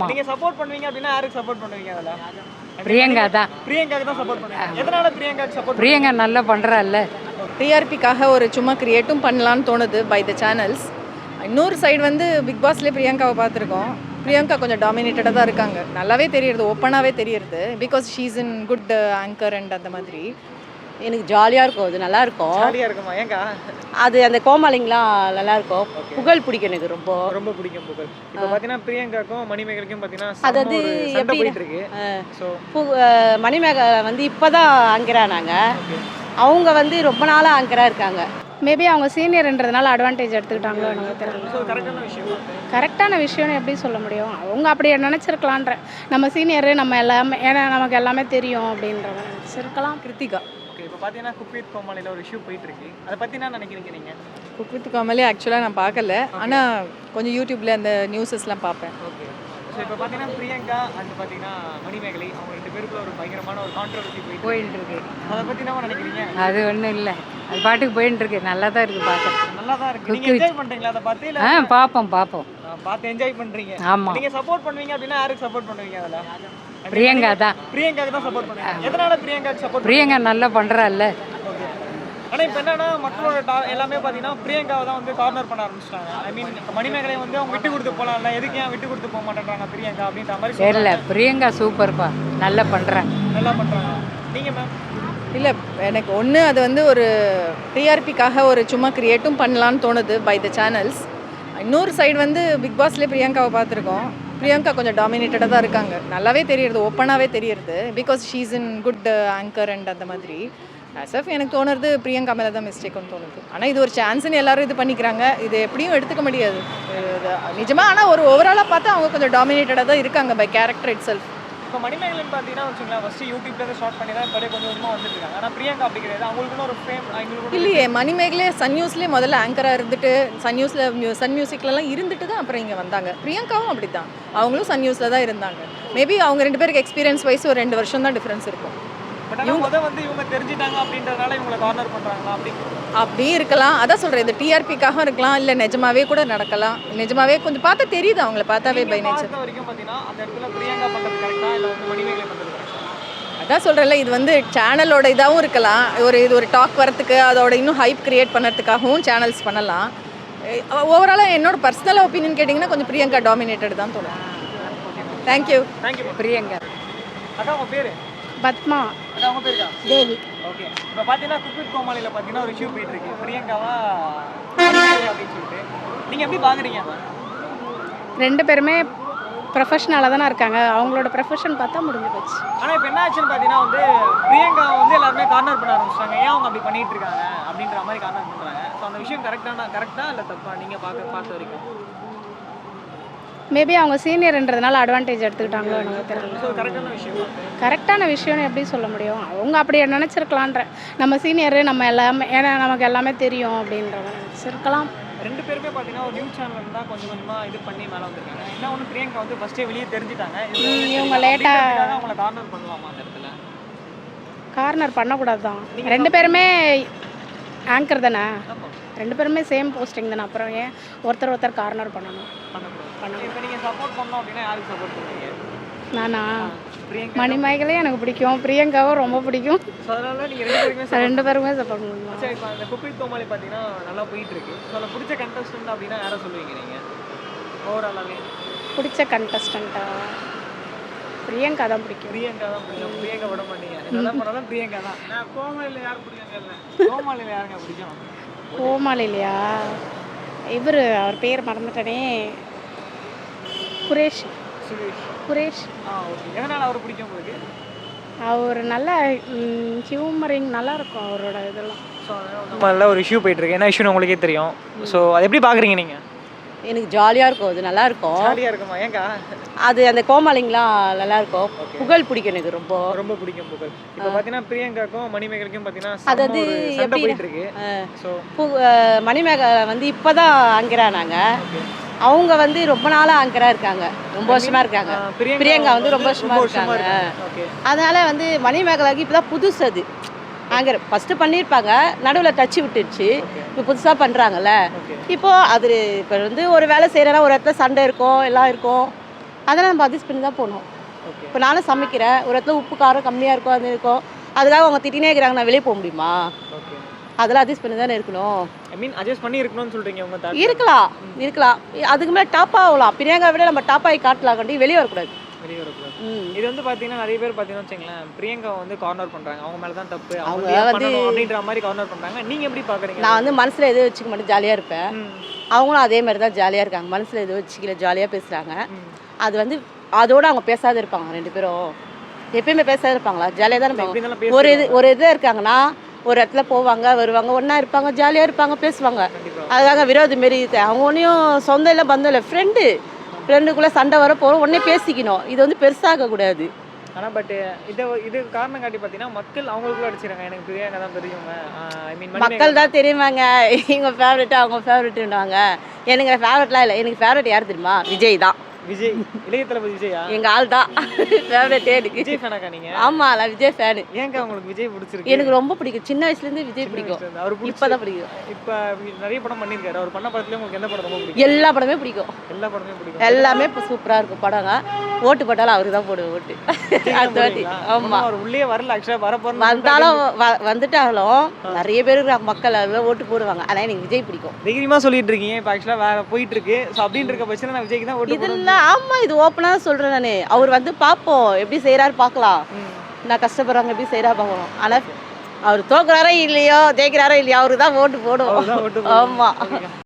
ஆமாம் நீங்க சப்போர்ட் பண்ணுவீங்க அப்படின்னா யாருக்கு சப்போர்ட் பண்ணுவீங்க அதுல பிரியங்கா தான். பிரியங்காக்கு தான் சப்போர்ட் பண்ணுவீங்க. எதனால பிரியங்காக்கு சப்போர்ட் பிரியங்கா நல்லா பண்ணுறாள்ல டிஆர்பிக்காக ஒரு சும்மா கிரியேட்டும் பண்ணலான்னு தோணுது பை த சேனல்ஸ் இன்னொரு சைடு வந்து பிக் பாஸ்லேயே பிரியங்காவை பார்த்துருக்கோம். பிரியங்கா கொஞ்சம் டாமினேட்டடாக தான் இருக்காங்க. நல்லாவே தெரியுது ஓப்பனாகவே தெரியுது because she's in good anchor and அந்த மாதிரி. எனக்கு ஜாலியாக இருக்கும். அது நல்லா இருக்கும் ஜாலியா இருக்குமா? ஏங்கா? அது அந்த கோமாளிங்கெலாம் நல்லா இருக்கும் புகழ் பிடிக்கும் எனக்கு ரொம்ப. ரொம்ப பிடிக்கும் புகழ். இப்போ பாத்தீங்கன்னா பிரியங்காக்கும் மணிமேகலுக்கும் பாத்தீங்கன்னா அதாவது எப்படி- போயிட்டு இருக்கு ஸோ பு அஹ் மணிமேக வந்து இப்போ தான் ஆங்கிறானாங்க அவங்க வந்து ரொம்ப நாளாக ஆங்கராக இருக்காங்க. மேபி அவங்க சீனியர்ன்றதுனால அட்வான்டேஜ் எடுத்துக்கிட்டாங்களோ எனக்கு தெரியல. கரெக்டான விஷயம் கரெக்டான விஷயம்னு எப்படி சொல்ல முடியும்? அவங்க அப்படி நினச்சிருக்கலான்ற. நம்ம சீனியரு நம்ம எல்லாமே ஏன்னா நமக்கு எல்லாமே தெரியும் அப்படின்ற மாதிரி நினச்சிருக்கலாம். கிருத்திகா. ஓகே இப்போ பாத்தீங்கன்னா குக்வித் கோமாளியில் ஒரு இஷ்யூ போயிட்டு இருக்கு அதை பத்தி என்ன நினைக்கிறீங்க நீங்க? குக் வித் காமலே ஆக்சுவலாக நான் பார்க்கல. ஆனால் கொஞ்சம் யூடியூப்பில் அந்த நியூஸஸ்லாம் பார்ப்பேன். ஓகே ஸோ இப்போ பார்த்தீங்கன்னா பிரியங்கா அண்ட் பார்த்தீங்கன்னா மணிமேகலை அவங்க ரெண்டு பேருக்குள்ள ஒரு பயங்கரமான ஒரு கான்ட்ரவர்சி போயிட்டு போயிட்டு இருக்கு அதை பற்றி என்ன நினைக்கிறீங்க? அது ஒன்றும் இல்லை. அது பாட்டுக்கு போயிட்டு இருக்கு நல்லா தான் இருக்குது பார்க்க. நல்லா தான் இருக்கு நீங்க என்ஜாய் பண்றீங்களா? அதை பார்த்து இல்ல ஆ பார்ப்போம் பார்ப்போம். ஆ, பார்த்து என்ஜாய் பண்றீங்க. ஆமாம் நீங்க சப்போர்ட் பண்ணுவீங்க அப்படின்னா யாருக்கு சப்போர்ட் பண்ணுவீங்க அதுல? பிரியங்கா தான். பிரியங்காக்கு தான் சப்போர்ட் பண்ணுவீங்க எதனால பிரியங்காக்கு சப்போர்ட் பிரியங்கா நல்லா பண்ணுறாள்ல ஓகே. ஆனா இப்போ என்னன்னா மக்களோட டா- எல்லாமே பார்த்தீங்கன்னா பிரியங்காவை தான் வந்து கார்னர் பண்ண ஆரம்பிச்சிட்டாங்க. ஐ மீன் மணிமேகலை வந்து அவங்க விட்டு கொடுத்து போலாம்ல எதுக்கு ஏன் விட்டு கொடுத்து போக மாட்டேன்றாங்க பிரியங்கா அப்படின்ற மாதிரி தெரியல. பிரியங்கா சூப்பர்ப்பா நல்லா பண்ணுறாங்க நல்லா பண்றாங்க. நீங்க மேம் இல்லை எனக்கு ஒன்று அது வந்து ஒரு டிஆர்பிக்காக ஒரு சும்மா கிரியேட்டும் பண்ணலான்னு தோணுது பை த சேனல்ஸ் இன்னொரு சைடு வந்து பிக் பாஸ்லேயே பிரியங்காவை பார்த்துருக்கோம். பிரியங்கா கொஞ்சம் டாமினேட்டடாக தான் இருக்காங்க. நல்லாவே தெரியுது ஓப்பனாகவே தெரியுது because she's in good anchor and அந்த மாதிரி. அசஃப் எனக்கு தோணுறது பிரியங்கா மேலே தான் மிஸ்டேக்னு தோணுது. ஆனால் இது ஒரு சான்ஸ்னு எல்லாரும் இது பண்ணிக்கிறாங்க. இது எப்படியும் எடுத்துக்க முடியாது. நிஜமாக ஆனால் ஒரு ஓவராலாக பார்த்தா அவங்க கொஞ்சம் டாமினேட்டடாக தான் இருக்காங்க பை கேரக்டர் இட் செல்ஃப் இப்போ மணிமேகலன் பார்த்தீங்கன்னா வச்சுங்களேன் ஃபஸ்ட்டு யூடியூப்லேருந்து ஸ்டார்ட் பண்ணி தான் இப்போ கொஞ்சம் கொஞ்சமாக வந்துட்டு இருக்காங்க. ஆனால் பிரியங்கா அப்படி கிடையாது அவங்களுக்குன்னு ஒரு ஃபேம் எங்களுக்கு இல்லையே மணிமேகலே சன் நியூஸ்லேயே முதல்ல ஆங்கராக இருந்துட்டு சன் நியூஸில் சன் மியூசிக்லலாம் இருந்துட்டு தான் அப்புறம் இங்கே வந்தாங்க. பிரியங்காவும் அப்படி தான் அவங்களும் சன் நியூஸில் தான் இருந்தாங்க. மேபி அவங்க ரெண்டு பேருக்கு எக்ஸ்பீரியன்ஸ் வைஸ் ஒரு ரெண்டு வருஷம் தான் டிஃப்ரென்ஸ் இருக்கும். வந்து இவங்க தெரிஞ்சிட்டாங்க அப்படின்றதுனால இவங்களை கார்னர் பண்ணுறாங்களா அப்படி? அப்படியும் இருக்கலாம். அதான் சொல்கிறேன் இது டிஆர்பிக்காகவும் இருக்கலாம் இல்லை நிஜமாவே கூட நடக்கலாம். நிஜமாவே கொஞ்சம் பார்த்தா தெரியுது அவங்கள பார்த்தாவே பை நேச்சர் பார்த்த வரைக்கும் பார்த்தீங்கன்னா அந்த இடத்துல பிரியங்கா பண்ணுறது கரெக்டா இல்லை வந்து மணிமேகலை பண்ணுறது கரெக்டா அதான் சொல்கிறேன்ல இது வந்து சேனலோட இதாகவும் இருக்கலாம். ஒரு இது ஒரு டாக் வரத்துக்கு அதோட இன்னும் ஹைப் கிரியேட் பண்ணுறதுக்காகவும் சேனல்ஸ் பண்ணலாம். ஓவராலாக என்னோட பர்சனல் ஒப்பீனியன் கேட்டிங்கன்னா கொஞ்சம் பிரியங்கா டாமினேட்டட் தான் தோணும். Thank you thank you Priyanka. அக்கா உங்கள் பேர்? பத்மா. பேருக்கா தேவி. ஓகே. இப்போ பார்த்தீங்கன்னா குக்வித் கோமாளியில் பார்த்தீங்கன்னா ஒரு இஷ்யூ போயிட்டு இருக்கு. பிரியங்காவா அப்படின்னு சொல்லிட்டு. நீங்கள் எப்படி பார்க்குறீங்க ரெண்டு பேருமே ப்ரொஃபஷனலாக தானே இருக்காங்க. அவங்களோட ப்ரொஃபஷன் பார்த்தா முடிஞ்சு போச்சு. ஆனால் இப்போ என்ன ஆச்சுன்னு பார்த்தீங்கன்னா வந்து பிரியங்கா வந்து எல்லாருமே கார்னர் பண்ண ஆரம்பிச்சிட்டாங்க. ஏன் அவங்க அப்படி பண்ணிட்டு இருக்காங்க? அப்படின்ற மாதிரி கார்னர் பண்ணுறாங்க ஸோ அந்த விஷயம் கரெக்டான கரெக்டா இல்லை தப்பா? நீங்கள் பார்க்க பார்த்த வரைக்கும். மேபி அவங்க சீனியர்ன்றதுனால அட்வான்டேஜ் எடுத்துக்கிட்டாங்களோ எனக்கு தெரியல. கரெக்டான விஷயம்? கரெக்டான விஷயம்னு எப்படி சொல்ல முடியும்? அவங்க அப்படி நினச்சிருக்கலான்ற நம்ம சீனியரு நம்ம எல்லாமே ஏன்னா நமக்கு எல்லாமே தெரியும் அப்படின்ற மாதிரி நினச்சிருக்கலாம். ரெண்டு பேருமே பார்த்தீங்கன்னா ஒரு நியூஸ் சேனல் தான் கொஞ்சம் கொஞ்சமாக இது பண்ணி மேலே வந்திருக்காங்க. என்ன ஒன்று பிரியங்கா வந்து ஃபஸ்ட்டே வெளியே தெரிஞ்சிட்டாங்க. இவங்க அப்படின்றதுக்காக அவங்கள கார்னர் பண்ணலாமா அந்த இடத்துல? கார்னர் பண்ணக்கூடாது தான். ரெண்டு பேருமே ஆங்கர் தானே? ரெண்டு பேருமே சேம் போஸ்டிங் தானே. அப்புறம் ஏன் ஒருத்தர் ஒருத்தர் கார்னர் பண்ணணும். பண்ணக்கூடாது. இப்போ நீங்கள் சப்போர்ட் பண்ணோம் அப்படின்னா யாருக்கு சப்போர்ட் பண்ணுவீங்க? நானா? மணிமேகலே எனக்கு பிடிக்கும். பிரியங்காவும் ரொம்ப பிடிக்கும். அதனால நீங்கள் ரெண்டு பேருக்குமே support ரெண்டு பேருமே சப்போர்ட் பண்ணுவோம் சரி இப்போ அந்த குப்பித் கோமாளி பார்த்தீங்கன்னா நல்லா போயிட்டு இருக்கு ஸோ அதில் பிடிச்ச கண்டஸ்டன்ட் அப்படின்னா யாரை சொல்லுவீங்க நீங்கள் ஓவராலாகவே பிடிச்ச கண்டஸ்டண்ட்டா பிரியங்கா தான் பிடிக்கும். பிரியங்கா தான் பிடிக்கும். பிரியங்கா விட மாட்டீங்க. என்னதான் பண்ணாலும் பிரியங்கா தான். நான் கோமாளியில் யார் பிடிக்கும் கோமாளியில் யாருங்க பிடிக்கும்? கோமாளி இல்லையா இவர் அவர் பேர் மறந்துட்டனே. குரேஷ். சுரேஷ். குரேஷ். எதனால் அவர் பிடிக்கும் உங்களுக்கு? அவர் நல்ல ஹியூமரிங் நல்லா இருக்கும் அவரோட இதெல்லாம். ஸோ நல்ல ஒரு இஷ்யூ போயிட்டு இருக்கு என்ன இஷ்யூன்னு உங்களுக்கே தெரியும். ஸோ அதை எப்படி பார்க்குறீங்க நீங்கள் எனக்கு ஜாலியாக இருக்கும். அது நல்லா இருக்கும் ஜாலியாக இருக்குமா? ஏங்கா? அது அந்த கோமாளிங்கெலாம் நல்லா இருக்கும் புகழ் பிடிக்கும் எனக்கு ரொம்ப. ரொம்ப பிடிக்கும் புகழ். இப்போ பார்த்தீங்கன்னா பிரியங்காக்கும் மணிமேகலுக்கும் பார்த்தீங்கன்னா அதாவது எப்படி- போயிட்டு இருக்கு ஸோ பு அஹ் மணிமேக வந்து இப்போ தான் ஆங்கிறானாங்க அவங்க வந்து ரொம்ப நாளாக ஆங்கராக இருக்காங்க. ரொம்ப வருஷமாக இருக்காங்க. பிரியங்கா வந்து ரொம்ப வருஷமா இருக்காங்க. அதனால வந்து மணிமேகலாவுக்கு இப்போ தான் புதுசு அது. ஆங்கர் ஃபஸ்ட்டு பண்ணியிருப்பாங்க நடுவில் டச்சு விட்டுடுச்சு இப்போ புதுசாக பண்ணுறாங்கல்ல ஓகே. இப்போ அது இப்போ வந்து ஒரு வேலை செய்கிறனா ஒரு இடத்துல சண்டை இருக்கும் எல்லாம் இருக்கும். அதெல்லாம் நம்ம அட்ஜஸ்ட் பண்ணி தான் போகணும். இப்போ நானும் சமைக்கிறேன். ஒரு இடத்துல உப்பு காரம் கம்மியாக இருக்கும் அது இருக்கும் அதுக்காக அவங்க திட்டினே இருக்கிறாங்க. நான் வெளியே போக முடியுமா? அதெல்லாம் அட்ஜஸ்ட் பண்ணி தானே இருக்கணும். ஐ மீன் அட்ஜஸ்ட் பண்ணி இருக்கணும்னு சொல்றீங்க உங்க இருக்கலாம் இருக்கலாம். அதுக்கு மேலே டாப் ஆகலாம். பிரியங்கா விட நம்ம டாப் ஆகி காட்டலாம் கண்டி வெளியே வரக்கூடாது. இது வந்து பாத்தீங்கன்னா நிறைய பேர் பாத்தீங்கன்னா வச்சுங்களேன் பிரியங்கா வந்து கார்னர் பண்றாங்க. அவங்க மேல தான் தப்பு. அவங்க வந்து- அப்படின்ற மாதிரி கார்னர் பண்றாங்க. நீங்க எப்படி பாக்குறீங்க? நான் வந்து மனசில் எதுவும் வச்சுக்க மாட்டேன். ஜாலியாக இருப்பேன். அவங்களும் அதே மாதிரி தான் ஜாலியாக இருக்காங்க. மனசில் எதுவும் வச்சுக்கல ஜாலியாக பேசுகிறாங்க ம். அது வந்து அதோட அவங்க பேசாத இருப்பாங்க ரெண்டு பேரும். எப்பயுமே பேசாத இருப்பாங்களா? ஜாலியாக தான் இருப்பாங்க. ஒரு இது. ஒரு இதில் இருக்காங்கன்னா ஒரு இடத்துல போவாங்க வருவாங்க ஒன்றா இருப்பாங்க ஜாலியாக இருப்பாங்க பேசுவாங்க. அதுக்காக விரோதி மாரி. அவங்க ஒன்றையும் சொந்தம் இல்லை பந்தம் இல்லை ஃப்ரெண்டு ஃப்ரெண்டுக்குள்ளே சண்டை வர போகிறோம் உடனே பேசிக்கணும். இது வந்து பெருசாக கூடாது. ஆனா பட் இதை இது காரணம் காட்டி பாத்தீங்கன்னா மக்கள் அவங்களுக்குள்ள அடிச்சிருக்காங்க எனக்கு பிரியங்கா. தான் தெரியுங்க ஐ மீன் மக்கள் தான் தெரியுமாங்க? இவங்க ஃபேவரெட்டு அவங்க ஃபேவரெட்டுன்னுவாங்க எனக்கு ஃபேவரெட்லாம் இல்லை. எனக்கு ஃபேவரெட் யார் தெரியுமா? விஜய் தான். விஜய் இளைய தளபதி விஜயா? எங்கள் ஆள் தான் ஃபேவரெட்டே எனக்கு விஜய் ஃபேனாக்கா நீங்க? ஆமாம் நான் விஜய் ஃபேனு ஏங்க உங்களுக்கு விஜய் பிடிச்சிருக்கு? எனக்கு ரொம்ப பிடிக்கும். சின்ன வயசுலேருந்து விஜய் பிடிக்கும். அவர் இப்போ பிடிச்ச தான் பிடிக்கும். இப்ப நிறைய படம் பண்ணிருக்காரு அவர் பண்ண படத்துல உங்களுக்கு எந்த படம் ரொம்ப பிடிக்கும்? எல்லா படமே பிடிக்கும். எல்லா படமே பிடிக்கும். எல்லாமே இப்போ சூப்பராக இருக்கும். படங்க ஓட்டு போட்டாலும் அவருக்கு தான் போடுவேன் ஓட்டு. அடுத்த வாட்டி. ஆமாம் அவர் உள்ளே வரல. ஆக்சுவலா வர போறோம் வந்தாலும் வந்துட்டாலும் நிறைய பேர் மக்கள் அதில் ஓட்டு போடுவாங்க. ஆனால் எனக்கு விஜய் பிடிக்கும். தைரியமா சொல்லிட்டு இருக்கீங்க. இப்ப ஆக்சுவலா வேற போயிட்டு இருக்கு. சோ அப்படின்னு இருக்க பட்சத்துல நான் விஜய்க்கு தான் ஓட்டு இதெல்லாம் ஆமாம் இது ஓப்பனாக சொல்கிறேன் நான். அவர் வந்து பார்ப்போம் எப்படி செய்கிறாரு பார்க்கலாம். ம். நான் கஷ்டப்படுறவங்க எப்படி செய்கிறா பார்க்கணும் ஆனால் அவர் தோக்குறாரோ இல்லையோ ஜெயிக்கிறாரோ இல்லையோ அவருக்கு தான் ஓட்டு போடுவோம். அவர்தான் ஓட்டு ஆமாம் போடுவேன்.